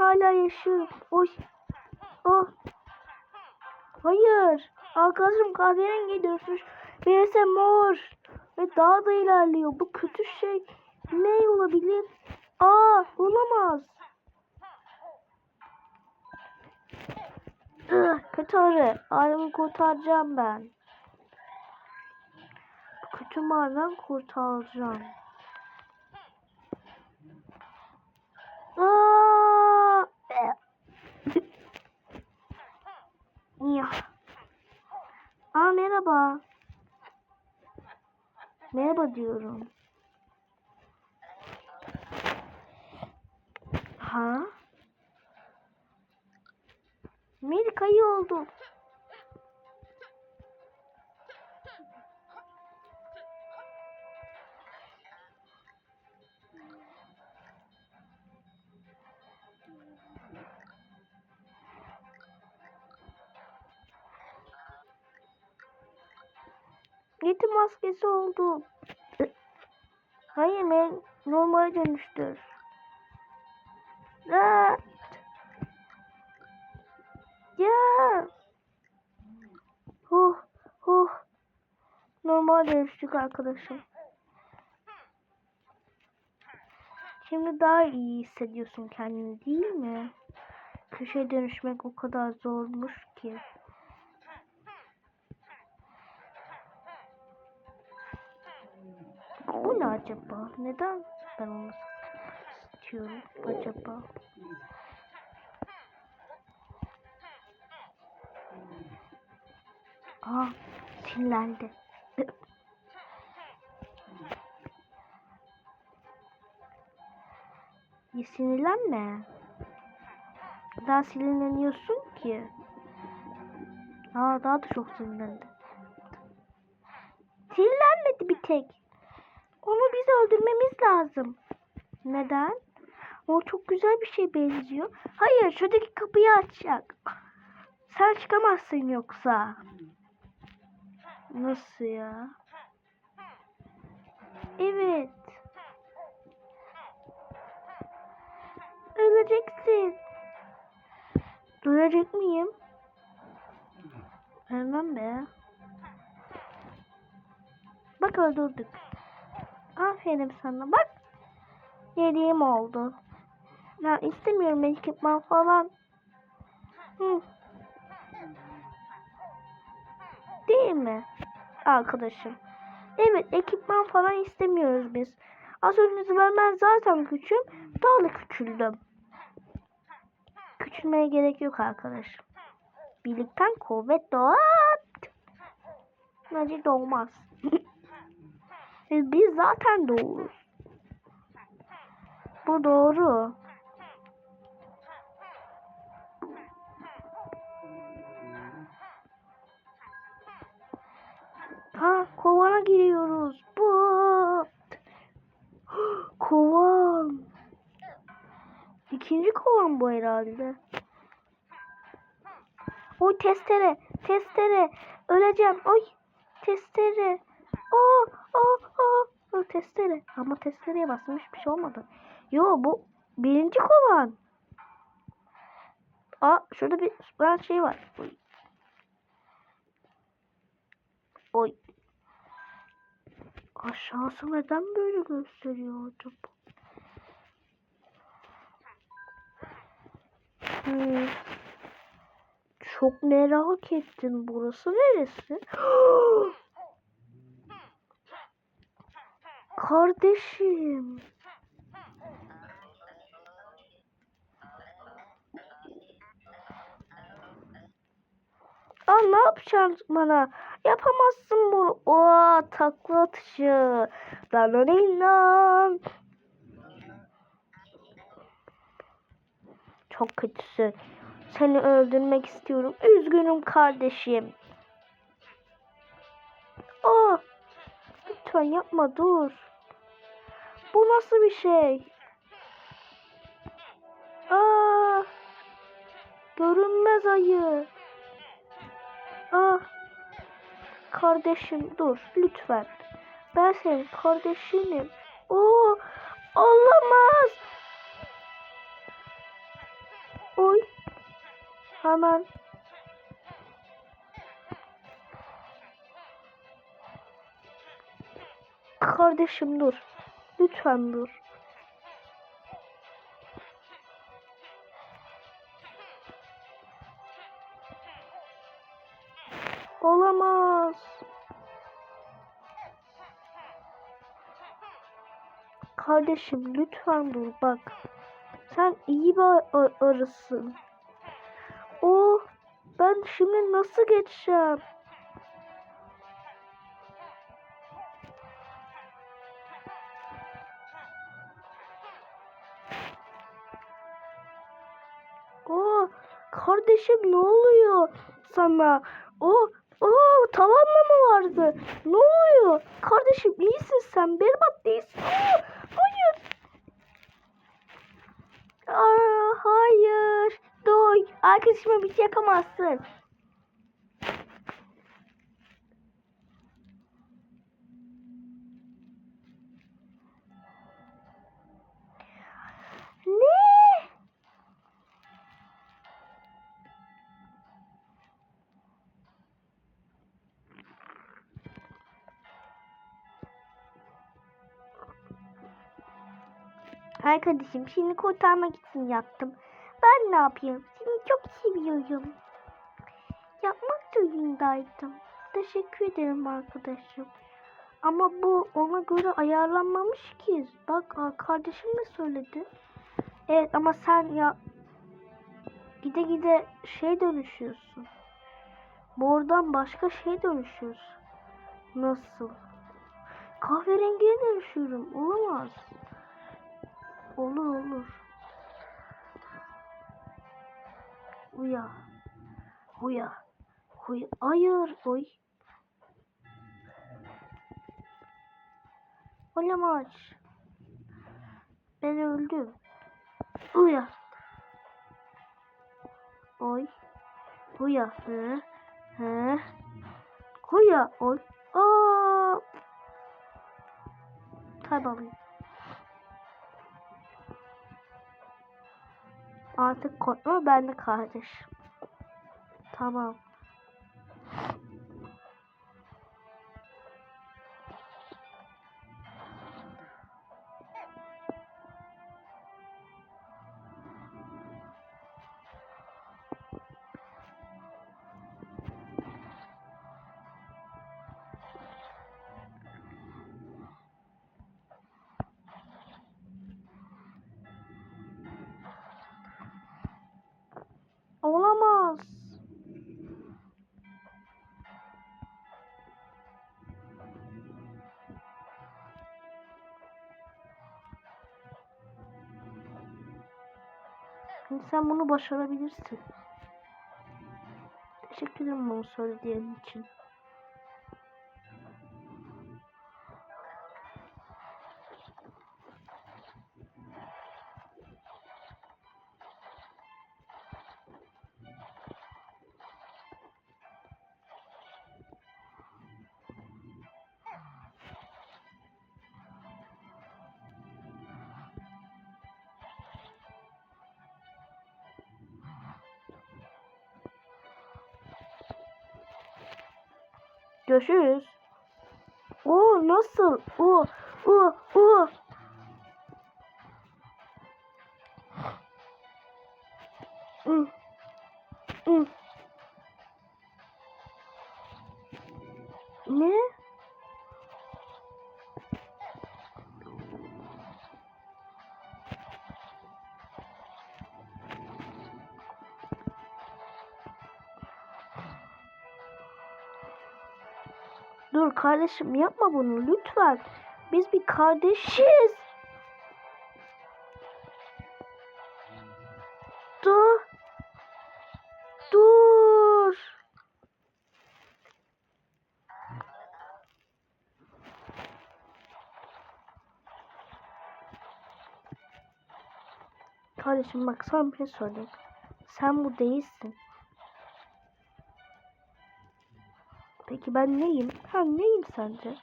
hala yaşıyorum. Oy. Oh. Hayır. Arkadaşım kahverengi dönüşmüş. Birisi mor. Ve daha da ilerliyor. Bu kötü şey ne olabilir? Aa olamaz. Kötü arı. Kurtaracağım ben. Kötü mağaradan kurtaracağım. Aa! Ya. Aa merhaba. Merhaba diyorum. Ha? Amerika iyi oldu. Maskesi oldu. Hayır ben normale dönüştür. Aa! Ya. Huh huh. Normal dönüştük arkadaşım. Şimdi daha iyi hissediyorsun kendini değil mi? Köşeye dönüşmek o kadar zormuş ki. Bu ne acaba? Neden ben onu istiyorum acaba? Aa, sinirlendi. Ya sinirlenme. Daha sinirleniyorsun ki. Aa, daha da çok sinirlendi. Sinirlenmedi bir tek. Öldürmemiz lazım. Neden? O çok güzel bir şey benziyor. Hayır, şuradaki kapıyı açacak. Sen çıkamazsın yoksa. Nasıl ya? Evet. Öleceksin. Duyacak mıyım? Ölmem be. Bak öldürdük. Aferin sana. Bak. Yediğim oldu. Ya istemiyorum ekipman falan. Hı. Değil mi? Arkadaşım. Evet ekipman falan istemiyoruz biz. Az önce ben zaten küçüğüm. Daha da küçüldüm. Küçülmeye gerek yok arkadaşım. Birlikten kuvvet doğar. Bence doğmaz. Biz zaten doğuruz. Bu doğru. Ha kovana giriyoruz. Bu. Kovan. İkinci kovan bu herhalde. Oy testere. Testere. Öleceğim. Oy. Testere. Oh, oh testere. Ama testereye bastım hiçbir şey olmadı. Yo bu birinci kovan. Aa şurada bir ben şey var. Oy. Oy. Aşağısı neden böyle gösteriyor acaba? Hmm. Çok merak ettim. Burası neresi? Kardeşim. Aa ne yapacaksın bana? Yapamazsın bunu. Oo takla atışı. Lan Çok kötüsü. Seni öldürmek istiyorum. Üzgünüm kardeşim. Aa, lütfen yapma dur. Bu nasıl bir şey? Aa, görünmez ayı. Ah, kardeşim dur lütfen. Ben senin kardeşinim. Oo, olamaz. Hemen. Kardeşim dur. Lütfen dur. Olamaz. Kardeşim lütfen dur bak. Sen iyi bir ar- arısın. O ben şimdi nasıl geçeceğim? Kardeşim ne oluyor sana? O o tavanla mı vardı? Ne oluyor? Kardeşim iyisin sen. Berbat değilsin. Aa, hayır. Aa, hayır. Dur. Arkadaşıma bir şey yapamazsın. Arkadaşım seni kurtarmak için yaptım. Ben ne yapayım? Seni çok seviyorum. Yapmak zorundaydım. Teşekkür ederim arkadaşım. Ama bu ona göre ayarlanmamış ki. Bak kardeşim de söyledi. Evet ama sen ya gide gide şey dönüşüyorsun. Mordan başka şey dönüşüyorsun. Nasıl? Kahverengiye dönüşüyorum. Olamaz. Olur olur. Uya. Uya. Uya. Hayır. Oy. Olamaz. Ben öldüm. Uya. Oy. Uya. Hı. Hı. Uya. Oy. Aa. Kaybolayım. Artık korkma ben de kardeş. Tamam. Sen bunu başarabilirsin. Teşekkür ederim bunu söylediğin için. Görüşürüz. O nasıl? O o o. Dur kardeşim yapma bunu lütfen. Biz bir kardeşiz. Dur. Dur. Kardeşim bak sana bir şey söyleyeyim. Sen bu değilsin. Peki ben neyim? Ha neyim sence?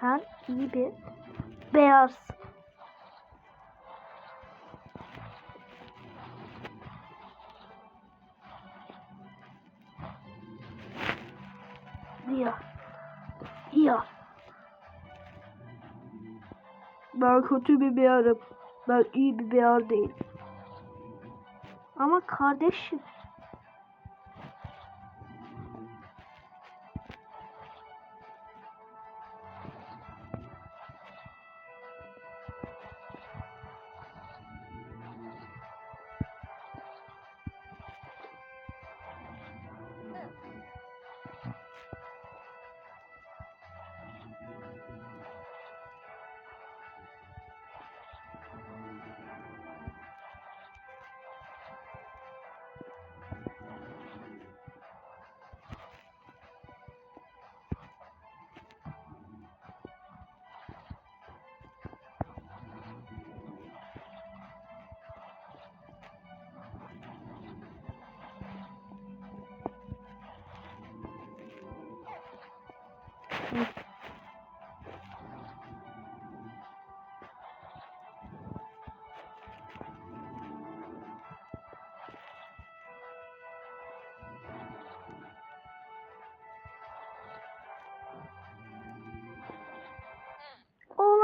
Sen iyi bir beyaz. Kötü bir beyarım. Ben iyi bir beyar değil. Ama kardeşim.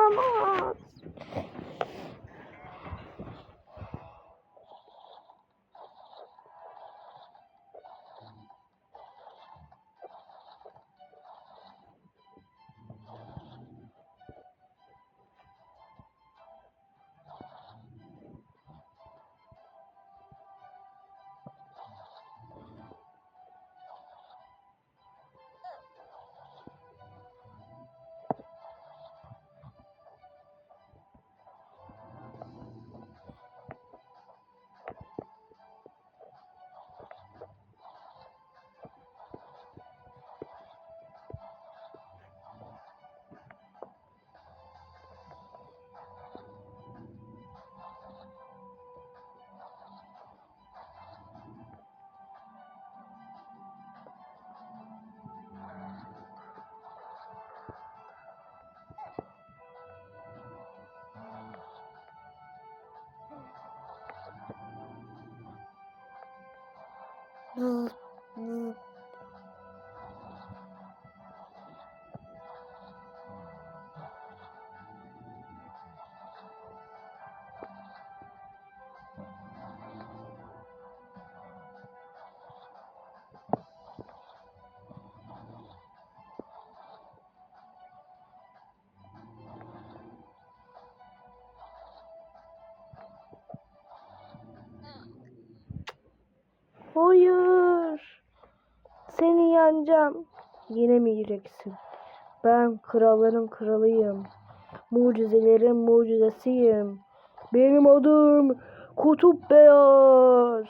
Olamaz. 嗯嗯 Hayır. Seni yeneceğim. Yenemeyeceksin. Ben kralların kralıyım. Mucizelerin mucizesiyim. Benim adım Kutup Beyaz.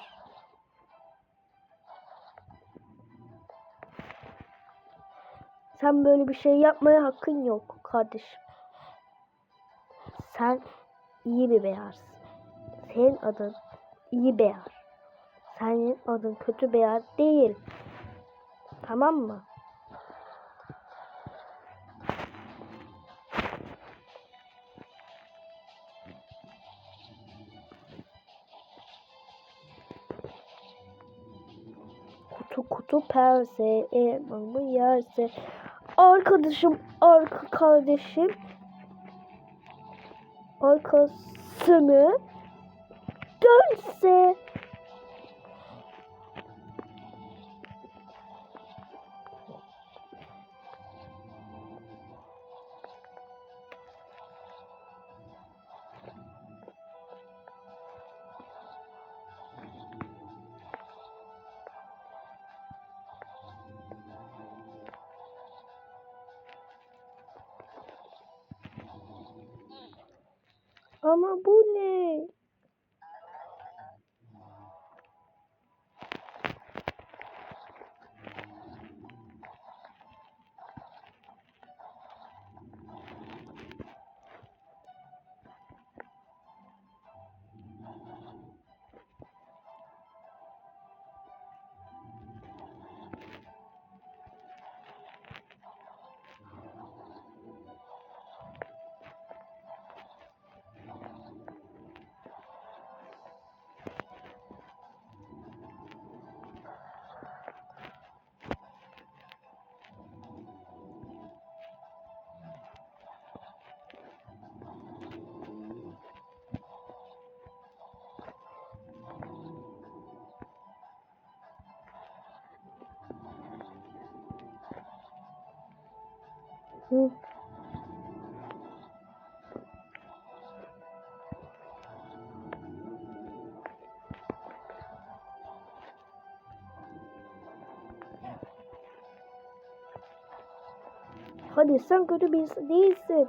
Sen böyle bir şey yapmaya hakkın yok kardeşim. Sen iyi bir beyarsın. Senin adın iyi beyar. Senin adın kötü beyaz değil. Tamam mı? Kutu kutu perse elmamı yerse arkadaşım arka kardeşim arkasını dönse Ama bu ne? Hı. Hadi sen kötü birisi değilsin.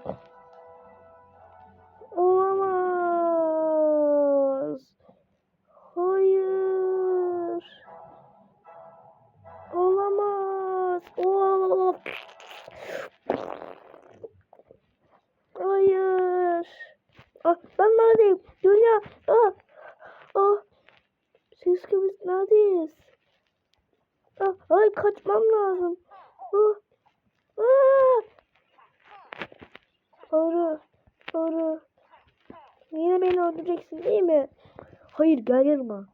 Yanıma.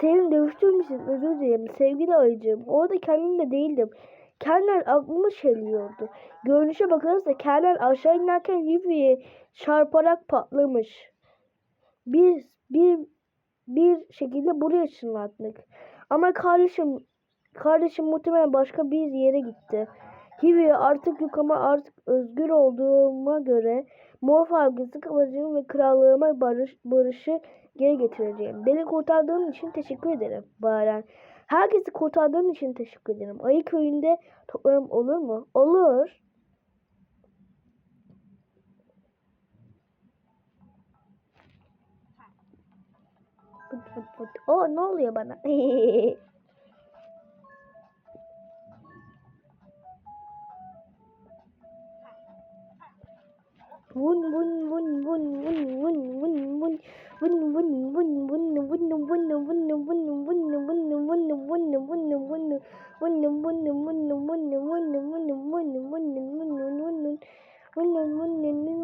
Senin dövüştüğüm için özür dilerim sevgili ayıcığım. Orada kendimde değildim. Kenler aklımı çeliyordu. Görünüşe bakarsa Kenler aşağı inerken Yuffie'ye çarparak patlamış. Biz bir bir şekilde buraya ışınlattık. Ama kardeşim kardeşim muhtemelen başka bir yere gitti. Hivi artık yok ama artık özgür olduğuma göre mor fabrikası kapatacağım ve krallığıma barış, barışı geri getireceğim. Beni kurtardığın için teşekkür ederim Baren. Herkesi kurtardığın için teşekkür ederim. Ayı köyünde toplarım olur mu? Olur. O ne oluyor bana? Vun vun vun vun vun vun vun vun vun vun vun vun vun vun vun vun vun vun vun vun vun vun vun vun vun Everybody's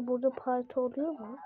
Peki burada parti oluyor mu?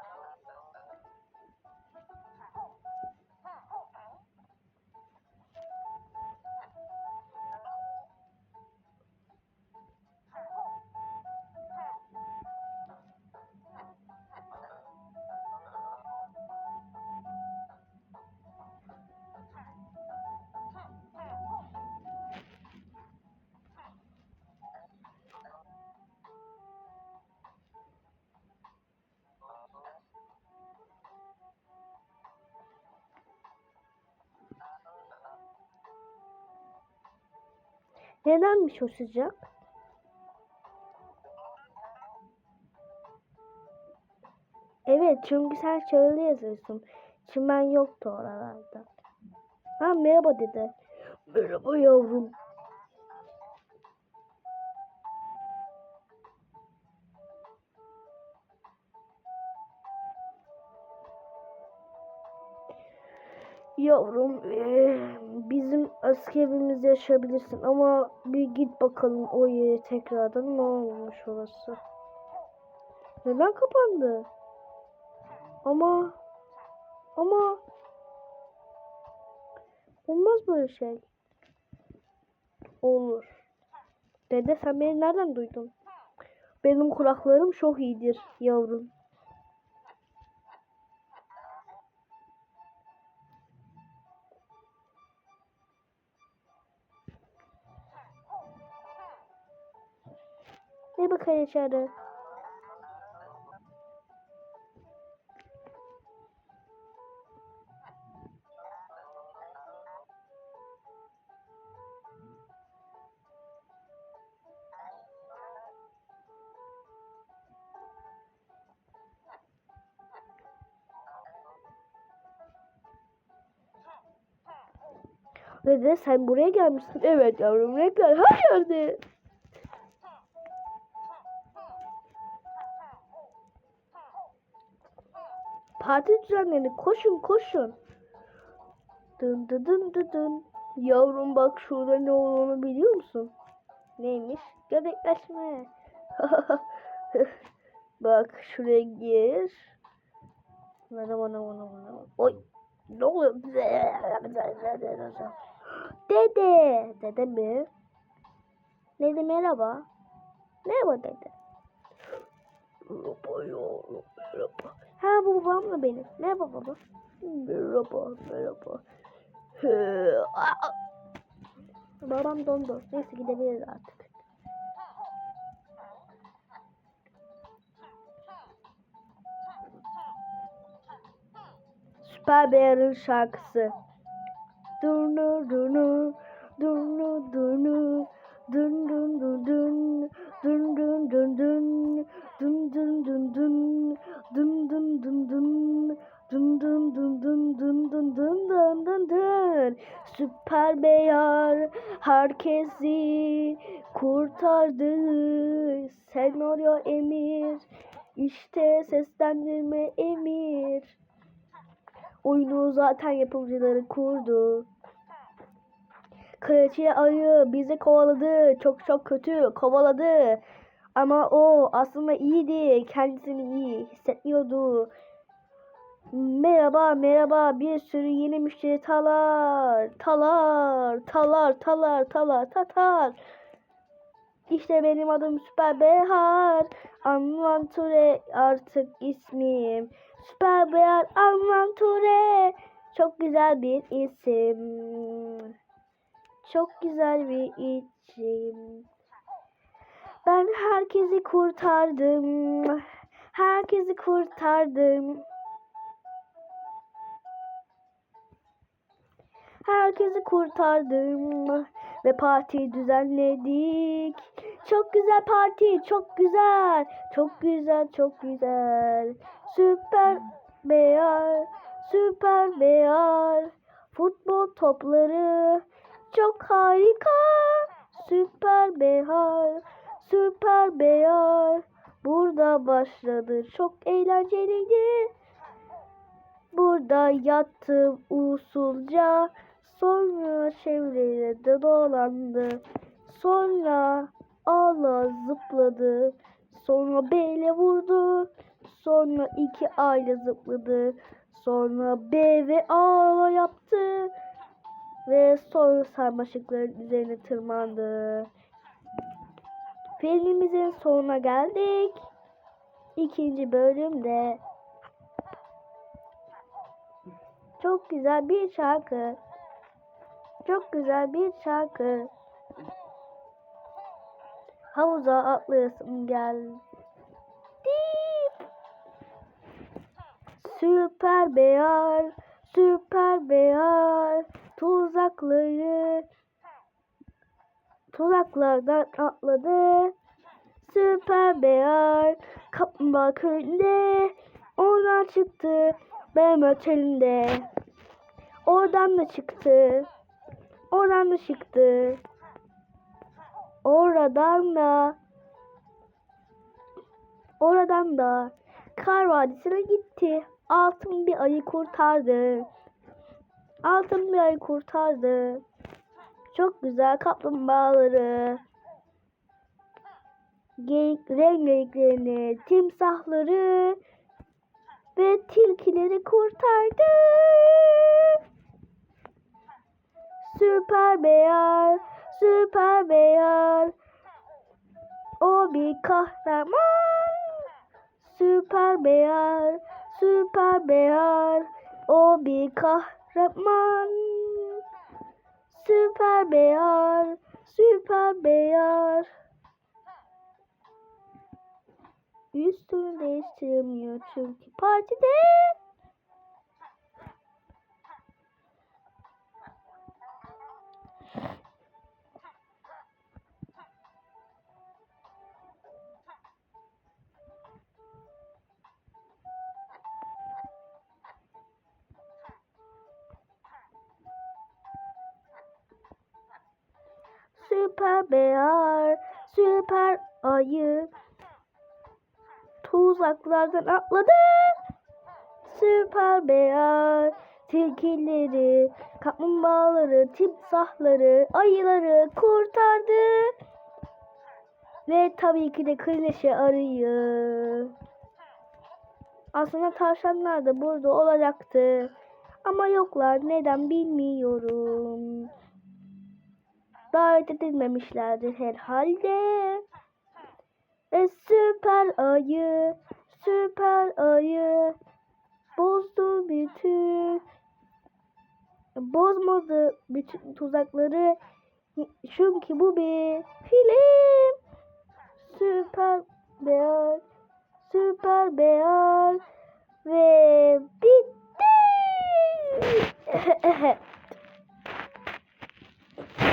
Nedenmiş o sıcak? Evet çünkü sen çağrılı yazıyorsun. Çimen yoktu oralarda. Ha merhaba dedi. Merhaba yavrum. Yavrum eee, bizim eski evimizde yaşayabilirsin ama bir git bakalım o yere tekrardan ne olmuş orası. Neden kapandı? Ama ama olmaz böyle şey. Olur. Dede sen beni nereden duydun? Benim kulaklarım çok iyidir yavrum. bakın içeri. Ve de sen buraya gelmişsin. Evet yavrum ne kadar. Her yerde. Parti düzenlendi. Koşun koşun. Dın dın dın dın dın. Yavrum bak şurada ne olduğunu biliyor musun? Neymiş? Göbekleşme. bak şuraya gir. Bana bana bana bana. Oy. Ne oluyor? Dede. Dede mi? Dede merhaba. Merhaba dede. Merhaba yavrum merhaba. Ha bu babam da benim. Merhaba baba. Merhaba merhaba. Babam dondu. Neyse gidebiliriz artık. Süper Bear'ın şarkısı. Dunu dunu dunu dunu dun dun dun dun dun dun dun dun dun dun dun dun dun dun Süper Beyar herkesi kurtardı Senaryo Emir işte seslendirme Emir Oyunu zaten yapımcıları kurdu. Kraliçe ayı bizi kovaladı. Çok çok kötü kovaladı. Ama o aslında iyiydi. Kendisini iyi hissetmiyordu. Merhaba merhaba bir sürü yeni müşteri talar. Talar talar talar talar tatar. İşte benim adım Süper Behar. Anvanture artık ismim. Süper Behar Anvanture. Çok güzel bir isim. Çok güzel bir isim. Ben herkesi kurtardım. Herkesi kurtardım. Herkesi kurtardım ve parti düzenledik. Çok güzel parti, çok güzel. Çok güzel, çok güzel. Süper beyar, süper beyar. Futbol topları çok harika. Süper beyar, süper beyar. Burada başladı. Çok eğlenceliydi. Burada yattım usulca. Sonra çevrede dolandı. Sonra ağla zıpladı. Sonra bele vurdu. Sonra iki aile zıpladı. Sonra B ve A yaptı. Ve sonra sarmaşıkların üzerine tırmandı. Filmimizin sonuna geldik. İkinci bölümde çok güzel bir şarkı. Çok güzel bir şarkı. Havuza atlayasım geldi. Süper beyar, süper beyar. Tuzakları tuzaklardan atladı. Süper beyar kaplumbağa köyünde oradan çıktı benim otelimde. Oradan da çıktı. Oradan da çıktı. Oradan da oradan da Kar Vadisi'ne gitti. Altın bir ayı kurtardı. Altın bir ayı kurtardı. Çok güzel kaplumbağaları. Geyik, rengarenklerini, timsahları ve tilkileri kurtardı. Süper beyar, süper beyar. O bir kahraman. Süper beyar, süper beyar. O bir kahraman. Süper beyar, süper beyar. Üstünü değiştiremiyor çünkü partide. Süper bear, süper ayı. Tuzaklardan atladı. Süper bear tilkileri, kaplumbağaları, timsahları, ayıları kurtardı. Ve tabii ki de kraliçe arıyı. Aslında tavşanlar da burada olacaktı. Ama yoklar. Neden bilmiyorum. Davet edilmemişlerdir herhalde. E, süper ayı, süper ayı bozdu bütün bozmadı bütün tuzakları. Çünkü bu bir film. Süper beyaz süper beyaz ve bitti